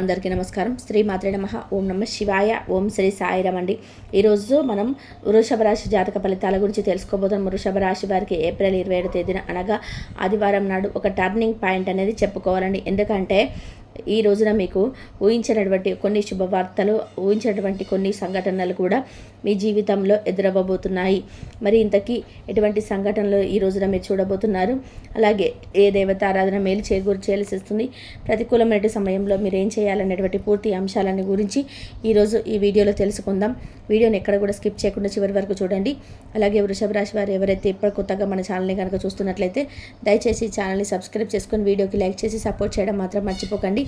అందరికీ నమస్కారం. శ్రీ మాత్రే నమ. ఓం నమ శివాయ. ఓం శ్రీ సాయిరం అండి ఈరోజు మనం వృషభ రాశి జాతక ఫలితాల గురించి తెలుసుకోబోతున్నాం. వృషభ రాశి వారికి ఏప్రిల్ ఇరవై ఏడు తేదీన అనగా ఆదివారం నాడు ఒక టర్నింగ్ పాయింట్ అనేది చెప్పుకోవాలండి. ఎందుకంటే ఈ రోజున మీకు ఊహించినటువంటి కొన్ని శుభవార్తలు ఊహించినటువంటి కొన్ని సంఘటనలు కూడా మీ జీవితంలో ఎదురవ్వబోతున్నాయి. మరి ఇంతకీ ఎటువంటి సంఘటనలు ఈ రోజున మీరు చూడబోతున్నారు? అలాగే ఏ దేవత ఆరాధన మేలు చేకూర్చేయాల్సి చేయాల్సి ప్రతికూలమైన సమయంలో మీరు ఏం చేయాలనేటువంటి పూర్తి అంశాలని గురించి ఈరోజు ఈ వీడియోలో తెలుసుకుందాం. వీడియోని ఎక్కడ కూడా స్కిప్ చేయకుండా చివరి వరకు చూడండి. అలాగే వృషభ రాశి వారు ఎవరైతే ఇప్పుడు కొత్తగా మన ఛానల్ని కనుక చూస్తున్నట్లయితే దయచేసి ఛానల్ని సబ్స్క్రైబ్ చేసుకొని వీడియోకి లైక్ చేసి సపోర్ట్ చేయడం మాత్రం మర్చిపోకండి.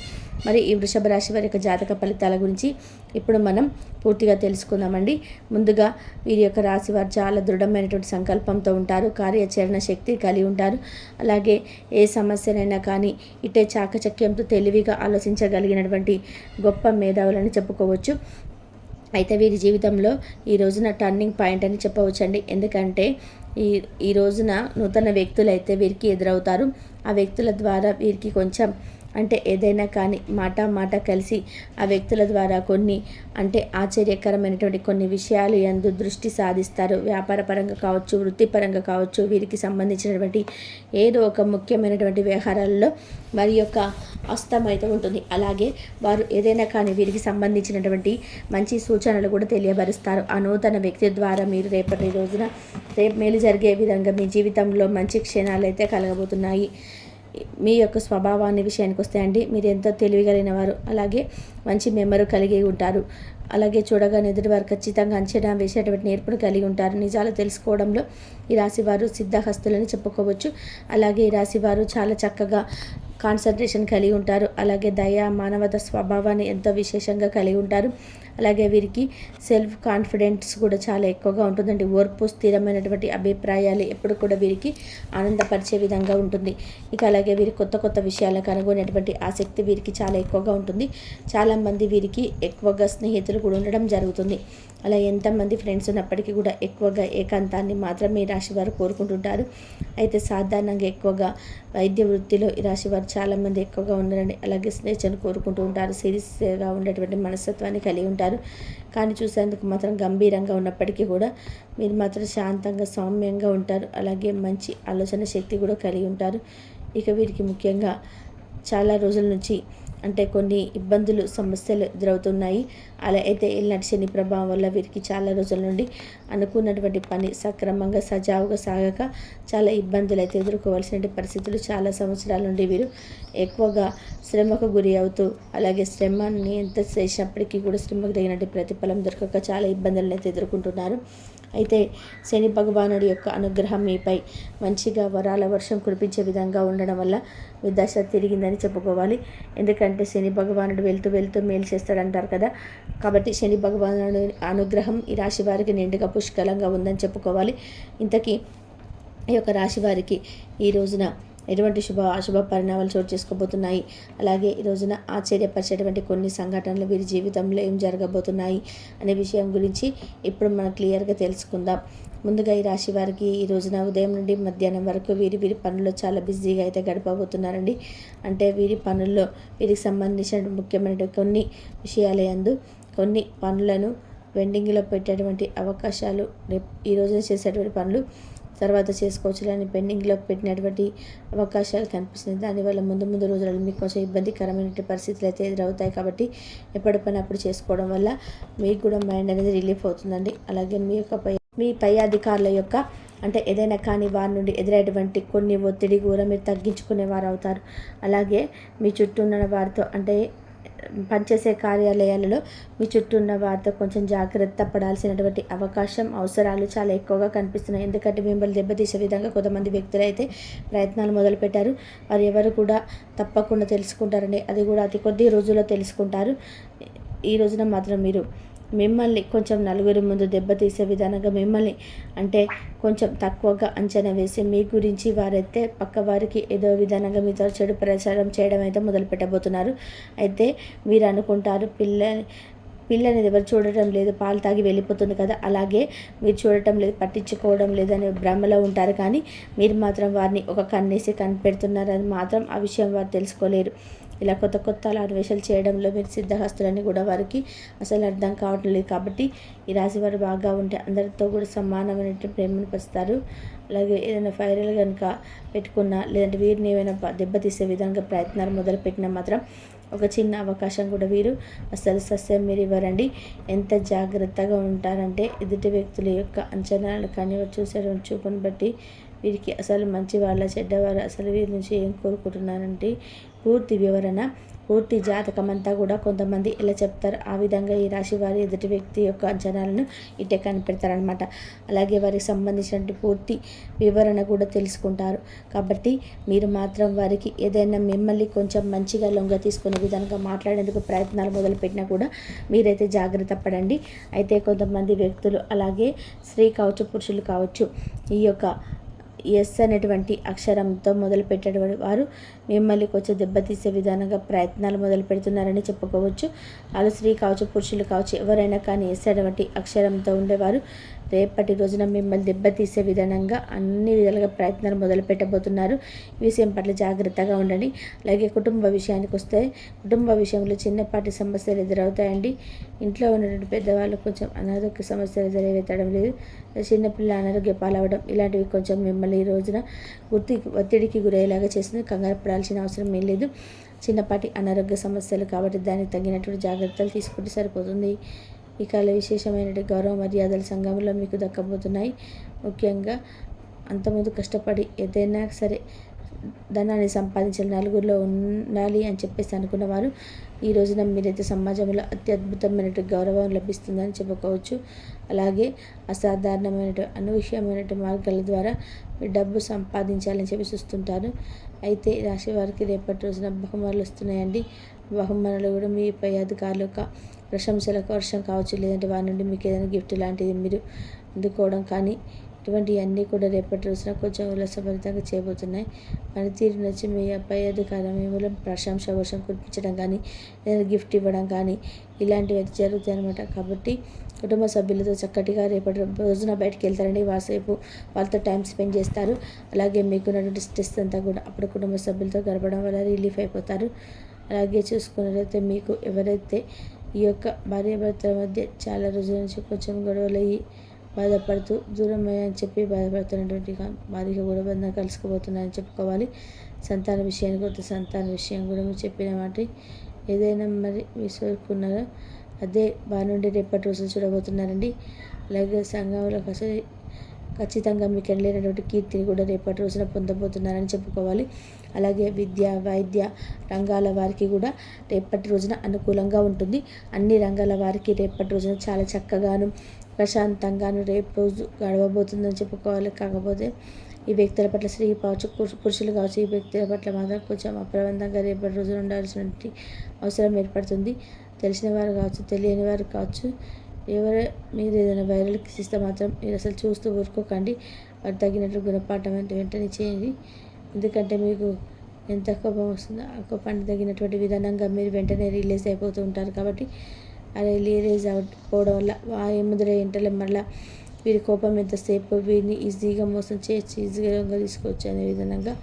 మరి ఈ వృషభ రాశి వారి యొక్క జాతక ఫలితాల గురించి ఇప్పుడు మనం పూర్తిగా తెలుసుకుందామండి. ముందుగా వీరి యొక్క రాశి వారు చాలా దృఢమైనటువంటి సంకల్పంతో ఉంటారు. కార్యాచరణ శక్తి కలిగి ఉంటారు. అలాగే ఏ సమస్యనైనా కానీ ఇటే చాకచక్యంతో తెలివిగా ఆలోచించగలిగినటువంటి గొప్ప మేధావులని చెప్పుకోవచ్చు. అయితే వీరి జీవితంలో ఈ రోజున టర్నింగ్ పాయింట్ అని చెప్పవచ్చండి. ఎందుకంటే ఈ ఈ రోజున నూతన వ్యక్తులు అయితే వీరికి ఎదురవుతారు. ఆ వ్యక్తుల ద్వారా వీరికి కొంచెం అంటే ఏదైనా కానీ మాట మాట కలిసి ఆ వ్యక్తుల ద్వారా కొన్ని అంటే ఆశ్చర్యకరమైనటువంటి కొన్ని విషయాలు ఎందు దృష్టి సాధిస్తారు. వ్యాపారపరంగా కావచ్చు వృత్తిపరంగా కావచ్చు వీరికి సంబంధించినటువంటి ఏదో ఒక ముఖ్యమైనటువంటి వ్యవహారాల్లో వారి యొక్క అస్తం అయితే ఉంటుంది. అలాగే వారు ఏదైనా కానీ వీరికి సంబంధించినటువంటి మంచి సూచనలు కూడా తెలియబరుస్తారు. ఆ నూతన వ్యక్తి ద్వారా మీరు రేపటి రోజున రేపు మేలు జరిగే విధంగా మీ జీవితంలో మంచి క్షణాలు అయితే కలగబోతున్నాయి. మీ యొక్క స్వభావాన్ని విషయానికి వస్తే అండి మీరు ఎంతో తెలివిగలిగిన వారు అలాగే మంచి మెమరీ కలిగి ఉంటారు. అలాగే చూడగానే ఎదుటి వారు ఖచ్చితంగా అంచనా వేసేటువంటి నేర్పును కలిగి ఉంటారు. నిజాలు తెలుసుకోవడంలో ఈ రాశివారు సిద్ధహస్తులని చెప్పుకోవచ్చు. అలాగే ఈ రాశివారు చాలా చక్కగా కాన్సన్ట్రేషన్ కలిగి ఉంటారు. అలాగే దయ మానవత స్వభావాన్ని ఎంతో విశేషంగా కలిగి ఉంటారు. అలాగే వీరికి సెల్ఫ్ కాన్ఫిడెన్స్ కూడా చాలా ఎక్కువగా ఉంటుందండి. ఓర్పు స్థిరమైనటువంటి అభిప్రాయాలు ఎప్పుడు కూడా వీరికి ఆనందపరిచే విధంగా ఉంటుంది. ఇక అలాగే వీరి కొత్త కొత్త విషయాలకు కనుగొనేటువంటి ఆసక్తి వీరికి చాలా ఎక్కువగా ఉంటుంది. చాలామంది వీరికి ఎక్కువగా స్నేహితులు కూడా ఉండడం జరుగుతుంది. అలా ఎంతమంది ఫ్రెండ్స్ ఉన్నప్పటికీ కూడా ఎక్కువగా ఏకాంతాన్ని మాత్రమే ఈ రాశి వారు కోరుకుంటుంటారు. అయితే సాధారణంగా ఎక్కువగా వైద్య వృత్తిలో ఈ రాశి వారు చాలామంది ఎక్కువగా ఉండాలని అలాగే స్నేహితులను కోరుకుంటూ ఉంటారు. సీరియస్గా ఉండేటువంటి మనస్తత్వాన్ని కలిగి ఉంటారు. కానీ చూసేందుకు మాత్రం గంభీరంగా ఉన్నప్పటికీ కూడా మీరు మాత్రం శాంతంగా సౌమ్యంగా ఉంటారు. అలాగే మంచి ఆలోచన శక్తి కూడా కలిగి ఉంటారు. ఇక వీరికి ముఖ్యంగా చాలా రోజుల నుంచి అంటే కొన్ని ఇబ్బందులు సమస్యలు ఎదురవుతున్నాయి అలా అయితే ఎల్లాంటి శని ప్రభావం వల్ల వీరికి చాలా రోజుల నుండి అనుకున్నటువంటి పని సక్రమంగా సజావుగా సాగక చాలా ఇబ్బందులు అయితే ఎదుర్కోవాల్సిన పరిస్థితులు చాలా సంవత్సరాల నుండి వీరు ఎక్కువగా శ్రమకు గురి అవుతూ అలాగే శ్రమని ఎంత చేసినప్పటికీ కూడా శ్రమకు తగినట్టు ప్రతిఫలం దొరకక చాలా ఇబ్బందులను అయితే ఎదుర్కొంటున్నారు. అయితే శని భగవానుడి యొక్క అనుగ్రహం మీపై మంచిగా వరాల వర్షం కురిపించే విధంగా ఉండడం వల్ల మీ దశ తిరిగిందని చెప్పుకోవాలి. ఎందుకంటే శని భగవానుడు వెళ్తూ వెళ్తూ మేలు చేస్తాడంటారు కదా. కాబట్టి శని భగవానుడి అనుగ్రహం ఈ రాశి వారికి నిండుగా పుష్కలంగా ఉందని చెప్పుకోవాలి. ఇంతకీ ఈ యొక్క రాశి వారికి ఈ రోజున ఎటువంటి శుభ అశుభ పరిణామాలు చోటు చేసుకోబోతున్నాయి. అలాగే ఈ రోజున ఆశ్చర్యపరిచేటువంటి కొన్ని సంఘటనలు వీరి జీవితంలో ఏం జరగబోతున్నాయి అనే విషయం గురించి ఇప్పుడు మనం క్లియర్గా తెలుసుకుందాం. ముందుగా ఈ రాశి వారికి ఈ రోజున ఉదయం నుండి మధ్యాహ్నం వరకు వీరి వీరి పనుల్లో చాలా బిజీగా అయితే గడపబోతున్నారండి. అంటే వీరి పనుల్లో వీరికి సంబంధించిన ముఖ్యమైన కొన్ని విషయాల అందు కొన్ని పనులను వెండింగ్లో పెట్టేటువంటి అవకాశాలు రేపు ఈ రోజున చేసేటువంటి పనులు తర్వాత చేసుకోవచ్చులని పెండింగ్లో పెట్టినటువంటి అవకాశాలు కనిపిస్తుంది దానివల్ల ముందు ముందు రోజులలో మీకు కొంచెం ఇబ్బందికరమైన పరిస్థితులు అయితే ఎదురవుతాయి కాబట్టి ఎప్పటి పని అప్పుడు చేసుకోవడం వల్ల మీకు కూడా మైండ్ అనేది రిలీఫ్ అవుతుందండి. అలాగే మీ యొక్క పై మీ పై అధికారుల యొక్క అంటే ఏదైనా కానీ వారి నుండి ఎదురైనటువంటి కొన్ని ఒత్తిడి కూడా మీరు తగ్గించుకునే వారు అవుతారు అలాగే మీ చుట్టూ ఉన్న వారితో అంటే పనిచేసే కార్యాలయాలలో మీ చుట్టూ ఉన్న వారితో కొంచెం జాగ్రత్త పడాల్సినటువంటి అవకాశం అవసరాలు చాలా ఎక్కువగా కనిపిస్తున్నాయి. ఎందుకంటే మిమ్మల్ని దెబ్బతీసే విధంగా కొంతమంది వ్యక్తులు అయితే ప్రయత్నాలు మొదలుపెట్టారు. వారు ఎవరు కూడా తప్పకుండా తెలుసుకుంటారండి. అది కూడా అతి కొద్ది రోజుల్లో తెలుసుకుంటారు. ఈ రోజున మాత్రం మీరు మిమ్మల్ని కొంచెం నలుగురి ముందు దెబ్బతీసే విధానంగా మిమ్మల్ని అంటే కొంచెం తక్కువగా అంచనా వేసి మీ గురించి వారైతే పక్క వారికి ఏదో విధానంగా మీతో చెడు ప్రచారం చేయడం అయితే మొదలు పెట్టబోతున్నారు. అయితే మీరు అనుకుంటారు పిల్ల పిల్లని ఎవరు చూడటం లేదు పాలు తాగి వెళ్ళిపోతుంది కదా అలాగే మీరు చూడటం లేదు పట్టించుకోవడం లేదనే భ్రమలో ఉంటారు. కానీ మీరు మాత్రం వారిని ఒక కన్నేసి కనిపెడుతున్నారని మాత్రం ఆ విషయం వారు తెలుసుకోలేరు. ఇలా కొత్త కొత్త అన్వేషణలు చేయడంలో మీరు సిద్ధహస్తులని కూడా వారికి అసలు అర్థం కావటం లేదు కాబట్టి ఈ రాశి వారు బాగా ఉంటే అందరితో కూడా సమానమైన ప్రేమను పరుస్తారు అలాగే ఏదైనా ఫైరల్ కనుక పెట్టుకున్నా లేదంటే వీరిని ఏమైనా దెబ్బతీసే విధంగా ప్రయత్నాలు మొదలుపెట్టినా మాత్రం ఒక చిన్న అవకాశం కూడా వీరు అసలు సస్యం మీరు ఇవ్వరండి. ఎంత జాగ్రత్తగా ఉంటారంటే ఎదుటి వ్యక్తుల యొక్క అంచనాలు కానీ చూసే చూపును బట్టి వీరికి అసలు మంచి వాళ్ళ చెడ్డవారు అసలు వీరి నుంచి ఏం కోరుకుంటున్నారంటే పూర్తి వివరణ పూర్తి జాతకం అంతా కూడా కొంతమంది ఇలా చెప్తారు? ఆ విధంగా ఈ రాశి వారి ఎదుటి వ్యక్తి యొక్క అంచనాలను ఇట్టే కనిపెడతారనమాట అలాగే వారికి సంబంధించిన పూర్తి వివరణ కూడా తెలుసుకుంటారు. కాబట్టి మీరు మాత్రం వారికి ఏదైనా మిమ్మల్ని కొంచెం మంచిగా లొంగ తీసుకునే విధంగా మాట్లాడేందుకు ప్రయత్నాలు మొదలుపెట్టినా కూడా మీరైతే జాగ్రత్త పడండి. అయితే కొంతమంది వ్యక్తులు అలాగే స్త్రీ కావచ్చు పురుషులు కావచ్చు ఈ యొక్క ఎస్ అనేటువంటి అక్షరంతో మొదలు పెట్టేటువంటి వారు మిమ్మల్ని కొంచెం దెబ్బతీసే విధానంగా ప్రయత్నాలు మొదలు పెడుతున్నారని చెప్పుకోవచ్చు. వాళ్ళు స్త్రీ కావచ్చు పురుషులు కావచ్చు ఎవరైనా కానీ ఎస్ అనేటువంటి అక్షరంతో ఉండేవారు. రేపటి రోజున మిమ్మల్ని దెబ్బతీసే విధానంగా అన్ని విధాలుగా ప్రయత్నాలు మొదలు పెట్టబోతున్నారు ఈ విషయం పట్ల జాగ్రత్తగా ఉండండి. అలాగే కుటుంబ విషయానికి వస్తే కుటుంబ విషయంలో చిన్నపాటి సమస్యలు ఎదురవుతాయండి. ఇంట్లో ఉన్నటువంటి పెద్దవాళ్ళు కొంచెం అనారోగ్య సమస్యలు ఎదురవుతడం లేదు. చిన్నపిల్ల అనారోగ్య పాలవడం ఇలాంటివి కొంచెం మిమ్మల్ని ఈ రోజున గుర్తి ఒత్తిడికి గురయ్యేలాగా చేస్తుంది. కంగారు పడాల్సిన అవసరం ఏం లేదు. చిన్నపాటి అనారోగ్య సమస్యలు కాబట్టి దానికి తగినటువంటి జాగ్రత్తలు తీసుకుంటే సరిపోతుంది. ఈ కళ విశేషమైన గౌరవ మర్యాదల సంఘంలో మీకు దక్కబోతున్నాయి. ముఖ్యంగా అంతకుముందు కష్టపడి ఏదైనా సరే ధనాన్ని సంపాదించిన నలుగురిలో ఉండాలి అని చెప్పేసి అనుకున్నవారు ఈ రోజున మీరైతే సమాజంలో అత్యద్భుతమైన గౌరవం లభిస్తుందని చెప్పుకోవచ్చు. అలాగే అసాధారణమైన అనూహ్యమైన మార్గాల ద్వారా డబ్బు సంపాదించాలని చెప్పి చూస్తుంటారు. అయితే రాశి వారికి రేపటి రోజున బహుమతులు వస్తున్నాయండి. బహుమానులు కూడా మీ పై అధికారుల యొక్క ప్రశంసలకు వర్షం కావచ్చు. లేదంటే వారి నుండి మీకు ఏదైనా గిఫ్ట్ లాంటిది మీరు అందుకోవడం కానీ ఇటువంటివన్నీ కూడా రేపటి రోజున కొంచెం ఉల్లాసభరితంగా చేయబోతున్నాయి. పనితీరు నచ్చి మీ పై అధికారం మిమ్మల్ని ప్రశంస వర్షం కురిపించడం కానీ ఏదైనా గిఫ్ట్ ఇవ్వడం కానీ ఇలాంటివి అయితే జరుగుతాయి అనమాట కాబట్టి కుటుంబ సభ్యులతో చక్కటిగా రేపటి రోజున బయటకు వెళ్తారండి వాసేపు వాళ్ళతో టైం స్పెండ్ చేస్తారు. అలాగే మీకున్నటువంటి స్ట్రెస్ అంతా కూడా అప్పుడు కుటుంబ సభ్యులతో గడపడం వల్ల రిలీఫ్ అయిపోతారు. అలాగే చూసుకున్నట్లయితే మీకు ఎవరైతే ఈ యొక్క భార్యాభర్తల మధ్య చాలా రోజుల నుంచి కొంచెం గొడవలు అయ్యి బాధపడుతూ దూరమయ్యని అని చెప్పి బాధపడుతున్నటువంటి భార్య కూడా బంధం కలుసుకుపోతున్నాయని చెప్పుకోవాలి. సంతాన విషయానికి కొత్త సంతాన విషయం కూడా మీరు చెప్పిన మాట. ఏదైనా మరి మీ సోరుకున్నారో అదే బాగా నుండి రేపటి రోజులు చూడబోతున్నారండి. అలాగే సంఘంలో అసలు ఖచ్చితంగా మీకు వెళ్ళినటువంటి కీర్తిని కూడా రేపటి రోజున పొందబోతున్నారని చెప్పుకోవాలి. అలాగే విద్య వైద్య రంగాల వారికి కూడా రేపటి రోజున అనుకూలంగా ఉంటుంది. అన్ని రంగాల వారికి రేపటి రోజున చాలా చక్కగాను ప్రశాంతంగాను రేపు రోజు గడవబోతుందని చెప్పుకోవాలి. కాకపోతే ఈ వ్యక్తుల పట్ల స్త్రీ కావచ్చు పురుషులు కావచ్చు ఈ వ్యక్తుల పట్ల మాత్రం కొంచెం అప్రబంధంగా రేపటి రోజున ఉండాల్సినటువంటి అవసరం ఏర్పడుతుంది. తెలిసిన వారు కావచ్చు తెలియని వారు కావచ్చు ఎవరు మీరు ఏదైనా వైరల్ ఇస్తే మాత్రం మీరు అసలు చూస్తూ ఊరుకోకండి. వారు తగినట్లు గుణపాఠం అంటే వెంటనే చేయండి. ఎందుకంటే మీకు ఎంత కోపం వస్తుందో ఆ కోపానికి తగినటువంటి విధానంగా మీరు వెంటనే రిలీజ్ అయిపోతూ ఉంటారు కాబట్టి అలా రిలీజ్ అవ్వకపోవడం వల్ల ఆ ఎముదల ఇంటల మళ్ళీ వీరి కోపం ఎంతసేపు వీరిని ఈజీగా మోసం చేసి ఈజీగా తీసుకోవచ్చు అనే విధంగా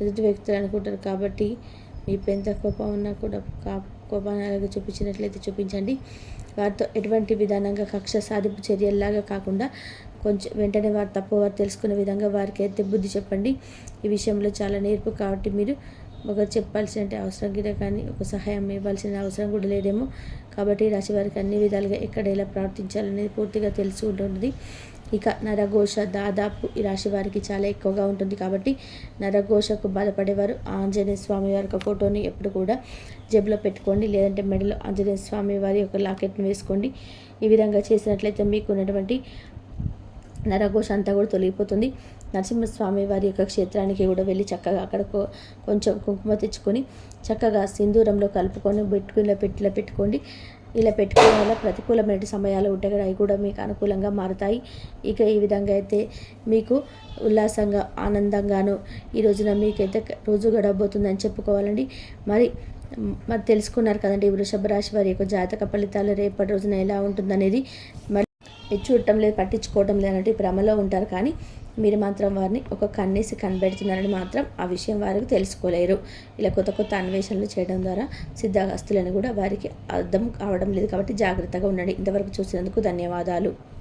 ఎదుటి వ్యక్తులు అనుకుంటారు. కాబట్టి మీ పెంత కోపం ఉన్నా కూడా కా అలాగే చూపించినట్లయితే చూపించండి. వారితో ఎటువంటి విధానంగా కక్ష సాధింపు చర్యల్లాగా కాకుండా కొంచెం వెంటనే వారు తప్పు వారు తెలుసుకునే విధంగా వారికి అయితే బుద్ధి చెప్పండి. ఈ విషయంలో చాలా నేర్పు కాబట్టి మీరు ఒక చెప్పాల్సిన అవసరం కూడా కానీ ఒక సహాయం ఇవ్వాల్సిన అవసరం కూడా లేదేమో. కాబట్టి రాశి వారికి అన్ని విధాలుగా ఎక్కడ ఎలా ప్రవర్తించాలనేది పూర్తిగా తెలిసి ఉంటుంది ఇక నరఘోష దాదాపు ఈ రాశి వారికి చాలా ఎక్కువగా ఉంటుంది కాబట్టి నరఘోషకు బాధపడేవారు ఆంజనేయ స్వామి వారి యొక్క ఫోటోని ఎప్పుడు కూడా జేబులో పెట్టుకోండి. లేదంటే మెడలో ఆంజనేయ స్వామి వారి యొక్క లాకెట్ని వేసుకోండి. ఈ విధంగా చేసినట్లయితే మీకు ఉన్నటువంటి నరఘోష అంతా కూడా తొలగిపోతుంది. నరసింహస్వామి వారి యొక్క క్షేత్రానికి కూడా వెళ్ళి చక్కగా అక్కడ కొంచెం కుంకుమ తెచ్చుకొని చక్కగా సింధూరంలో కలుపుకొని పెట్టుకుని పెట్టిలో పెట్టుకోండి. ఇలా పెట్టుకోవడం వల్ల ప్రతికూలమైన సమయాలు ఉంటే కదా అవి కూడా మీకు అనుకూలంగా మారుతాయి. ఇక ఈ విధంగా అయితే మీకు ఉల్లాసంగా ఆనందంగాను ఈ రోజున మీకైతే రోజు గడవబోతుందని చెప్పుకోవాలండి. మరి మరి తెలుసుకున్నారు కదండి వృషభ రాశి వారి యొక్క జాతక ఫలితాలు రేపటి రోజున ఎలా ఉంటుందనేది. మరి చూడటం లేదు పట్టించుకోవటం లేదంటే భ్రమలో ఉంటారు కానీ మీరు మాత్రం వారిని ఒక కన్నేసి కనబెడుతున్నారని మాత్రం ఆ విషయం వారికి తెలుసుకోలేరు. ఇలా కొత్త కొత్త అన్వేషణలు చేయడం ద్వారా సిద్ధాగస్తులను కూడా వారికి అర్థం కావడం లేదు కాబట్టి జాగ్రత్తగా ఉండండి. ఇంతవరకు చూసినందుకు ధన్యవాదాలు.